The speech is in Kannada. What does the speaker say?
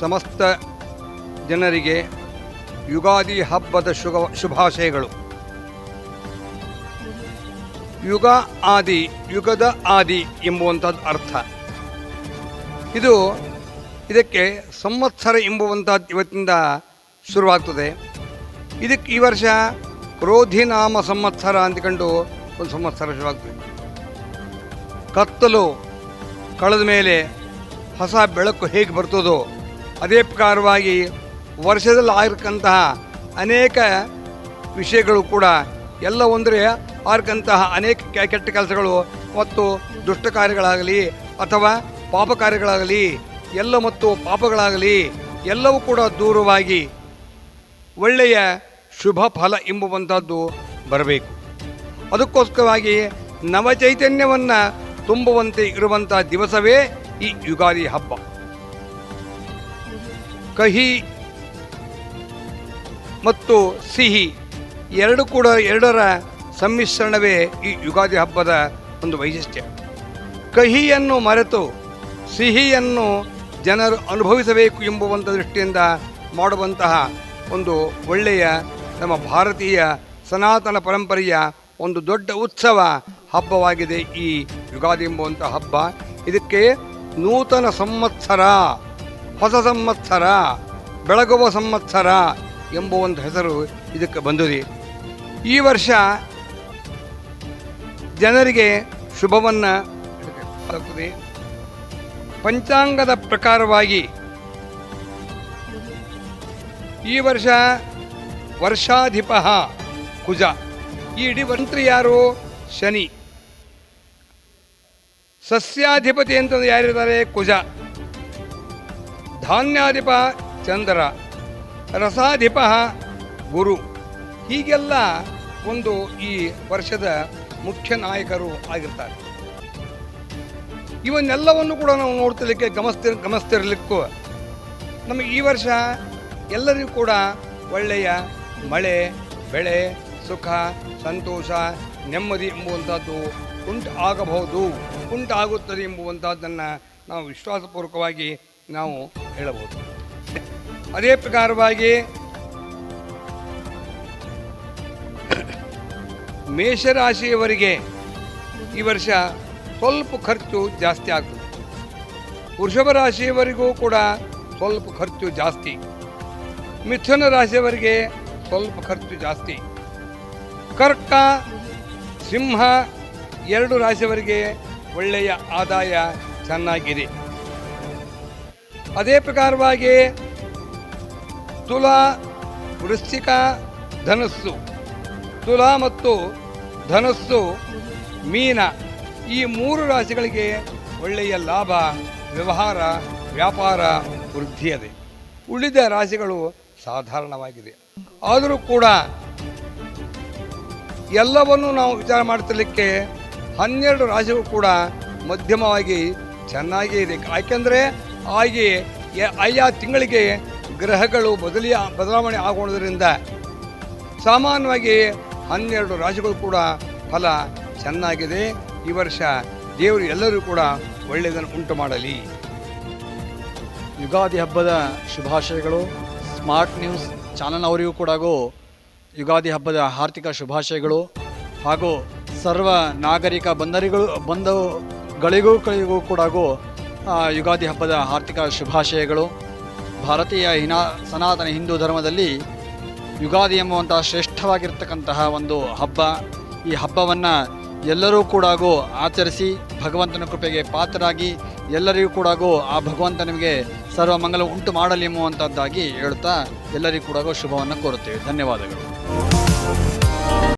ಸಮಸ್ತ ಜನರಿಗೆ ಯುಗಾದಿ ಹಬ್ಬದ ಶುಭ ಶುಭಾಶಯಗಳು. ಯುಗ ಆದಿ, ಯುಗದ ಆದಿ ಎಂಬುವಂಥದ್ದು ಅರ್ಥ. ಇದು ಇದಕ್ಕೆ ಸಂವತ್ಸರ ಎಂಬುವಂಥದ್ದು ಇವತ್ತಿಂದ ಶುರುವಾಗ್ತದೆ. ಇದಕ್ಕೆ ಈ ವರ್ಷ ಕ್ರೋಧಿನಾಮ ಸಂವತ್ಸರ ಅಂದ್ಕೊಂಡು ಒಂದು ಸಂವತ್ಸರ ಶುರುವಾಗ್ತದೆ. ಕತ್ತಲು ಕಳೆದ ಮೇಲೆ ಹೊಸ ಬೆಳಕು ಹೇಗೆ ಬರ್ತದೋ ಅದೇ ಪ್ರಕಾರವಾಗಿ ವರ್ಷದಲ್ಲಿ ಆಗಿರ್ತಕ್ಕಂತಹ ಅನೇಕ ವಿಷಯಗಳು ಕೂಡ ಎಲ್ಲ ಒಂದರೆ ಆಗಿರ್ತಕ್ಕಂತಹ ಅನೇಕ ಕೆಟ್ಟ ಕೆಲಸಗಳು ಮತ್ತು ದುಷ್ಟ ಕಾರ್ಯಗಳಾಗಲಿ ಅಥವಾ ಪಾಪ ಕಾರ್ಯಗಳಾಗಲಿ ಎಲ್ಲ ಮತ್ತು ಪಾಪಗಳಾಗಲಿ ಎಲ್ಲವೂ ಕೂಡ ದೂರವಾಗಿ ಒಳ್ಳೆಯ ಶುಭ ಫಲ ಎಂಬುವಂಥದ್ದು ಬರಬೇಕು. ಅದಕ್ಕೋಸ್ಕರವಾಗಿ ನವಚೈತನ್ಯವನ್ನು ತುಂಬುವಂತೆ ಇರುವಂಥ ದಿವಸವೇ ಈ ಯುಗಾದಿ ಹಬ್ಬ. ಕಹಿ ಮತ್ತು ಸಿಹಿ ಎರಡು ಕೂಡ ಎರಡರ ಸಮ್ಮಿಶ್ರಣವೇ ಈ ಯುಗಾದಿ ಹಬ್ಬದ ಒಂದು ವೈಶಿಷ್ಟ್ಯ. ಕಹಿಯನ್ನು ಮರೆತು ಸಿಹಿಯನ್ನು ಜನರು ಅನುಭವಿಸಬೇಕು ಎಂಬುವಂಥ ದೃಷ್ಟಿಯಿಂದ ಮಾಡುವಂತಹ ಒಂದು ಒಳ್ಳೆಯ ನಮ್ಮ ಭಾರತೀಯ ಸನಾತನ ಪರಂಪರೆಯ ಒಂದು ದೊಡ್ಡ ಉತ್ಸವ ಹಬ್ಬವಾಗಿದೆ ಈ ಯುಗಾದಿ ಎಂಬುವಂಥ ಹಬ್ಬ. ಇದಕ್ಕೆ ನೂತನ ಸಂವತ್ಸರ ಹೊಸ ಸಂವತ್ಸರ ಬೆಳಗುವ ಸಂವತ್ಸರ ಎಂಬ ಒಂದು ಹೆಸರು ಇದಕ್ಕೆ ಬಂದಿದೆ ಈ ವರ್ಷ ಜನರಿಗೆ ಶುಭವನ್ನು ಪಂಚಾಂಗದ ಪ್ರಕಾರವಾಗಿ ಈ ವರ್ಷ ವರ್ಷಾಧಿಪ ಕುಜ. ಈ ಇಡೀ ಮಂತ್ರಿ ಯಾರು? ಶನಿ. ಸಸ್ಯಾಧಿಪತಿ ಅಂತಂದು ಯಾರಿದ್ದಾರೆ? ಕುಜ. ಧಾನ್ಯಾಧಿಪ ಚಂದ್ರ, ರಸಾಧಿಪ ಗುರು. ಹೀಗೆಲ್ಲ ಒಂದು ಈ ವರ್ಷದ ಮುಖ್ಯ ನಾಯಕರು ಆಗಿರ್ತಾರೆ. ಇವನ್ನೆಲ್ಲವನ್ನು ಕೂಡ ನಾವು ನೋಡ್ತಿರ್ಲಿಕ್ಕೆ ಗಮಸ್ತಿರ್ ಗಮನಿಸ್ತಿರ್ಲಿಕ್ಕೂ ನಮಗೆ ಈ ವರ್ಷ ಎಲ್ಲರಿಗೂ ಕೂಡ ಒಳ್ಳೆಯ ಮಳೆ, ಬೆಳೆ, ಸುಖ, ಸಂತೋಷ, ನೆಮ್ಮದಿ ಎಂಬುವಂಥದ್ದು ಉಂಟು ಆಗಬಹುದು. ಉಂಟಾಗುತ್ತದೆ ಎಂಬುವಂಥದ್ದನ್ನು ನಾವು ವಿಶ್ವಾಸಪೂರ್ವಕವಾಗಿ ನಾವು ಹೇಳಬಹುದು. ಅದೇ ಪ್ರಕಾರವಾಗಿ ಮೇಷರಾಶಿಯವರಿಗೆ ಈ ವರ್ಷ ಸ್ವಲ್ಪ ಖರ್ಚು ಜಾಸ್ತಿ ಆಗ್ತದೆ ವೃಷಭ ರಾಶಿಯವರಿಗೂ ಕೂಡ ಸ್ವಲ್ಪ ಖರ್ಚು ಜಾಸ್ತಿ. ಮಿಥುನ ರಾಶಿಯವರಿಗೆ ಸ್ವಲ್ಪ ಖರ್ಚು ಜಾಸ್ತಿ. ಕರ್ಕ, ಸಿಂಹ ಎರಡು ರಾಶಿಯವರಿಗೆ ಒಳ್ಳೆಯ ಆದಾಯ ಚೆನ್ನಾಗಿದೆ. ಅದೇ ಪ್ರಕಾರವಾಗಿ ತುಲಾ, ವೃಶ್ಚಿಕ, ಧನಸ್ಸು. ತುಲಾ ಮತ್ತು ಧನಸ್ಸು, ಮೀನ ಈ ಮೂರು ರಾಶಿಗಳಿಗೆ ಒಳ್ಳೆಯ ಲಾಭ, ವ್ಯವಹಾರ, ವ್ಯಾಪಾರ ವೃದ್ಧಿಯದೆ. ಉಳಿದ ರಾಶಿಗಳು ಸಾಧಾರಣವಾಗಿದೆ. ಆದರೂ ಕೂಡ ಎಲ್ಲವನ್ನು ನಾವು ವಿಚಾರ ಮಾಡ್ತಿರ್ಲಿಕ್ಕೆ ಹನ್ನೆರಡು ರಾಶಿಗಳು ಕೂಡ ಮಧ್ಯಮವಾಗಿ ಚೆನ್ನಾಗೇ ಇದೆ. ಯಾಕೆಂದರೆ ಹಾಗೆ ಯ- ಆಯಾ ತಿಂಗಳಿಗೆ ಗ್ರಹಗಳು ಬದಲಿಯ ಬದಲಾವಣೆ ಆಗೋದ್ರಿಂದ ಸಾಮಾನ್ಯವಾಗಿ ಹನ್ನೆರಡು ರಾಶಿಗಳು ಕೂಡ ಫಲ ಚೆನ್ನಾಗಿದೆ. ಈ ವರ್ಷ ದೇವರು ಎಲ್ಲರೂ ಕೂಡ ಒಳ್ಳೆಯದನ್ನು ಉಂಟು ಮಾಡಲಿ. ಯುಗಾದಿ ಹಬ್ಬದ ಶುಭಾಶಯಗಳು. ಸ್ಮಾರ್ಟ್ ನ್ಯೂಸ್ ಚಾನಲ್ ಅವರಿಗೂ ಕೂಡ ಯುಗಾದಿ ಹಬ್ಬದ ಆರ್ಥಿಕ ಶುಭಾಶಯಗಳು. ಹಾಗೂ ಸರ್ವ ನಾಗರಿಕ ಬಂದರಿಗಳು ಬಂಧುಗಳಿಗೂ ಗಳಿಗೂ ಕೂಡ ಯುಗಾದಿ ಹಬ್ಬದ ಆರ್ಥಿಕ ಶುಭಾಶಯಗಳು. ಭಾರತೀಯ ಹಿನಾ, ಸನಾತನ ಹಿಂದೂ ಧರ್ಮದಲ್ಲಿ ಯುಗಾದಿ ಎಂಬುವಂತಹ ಶ್ರೇಷ್ಠವಾಗಿರ್ತಕ್ಕಂತಹ ಒಂದು ಹಬ್ಬ. ಈ ಹಬ್ಬವನ್ನು ಎಲ್ಲರೂ ಕೂಡ ಆಚರಿಸಿ, ಭಗವಂತನ ಕೃಪೆಗೆ ಪಾತ್ರರಾಗಿ ಎಲ್ಲರಿಗೂ ಕೂಡ ಆ ಭಗವಂತ ನಿಮಗೆ ಸರ್ವ ಮಂಗಲ ಉಂಟು ಮಾಡಲಿ ಎಂಬುವಂಥದ್ದಾಗಿ ಹೇಳ್ತಾ ಎಲ್ಲರಿಗೂ ಕೂಡ ಶುಭವನ್ನು ಕೋರುತ್ತೇವೆ. ಧನ್ಯವಾದಗಳು.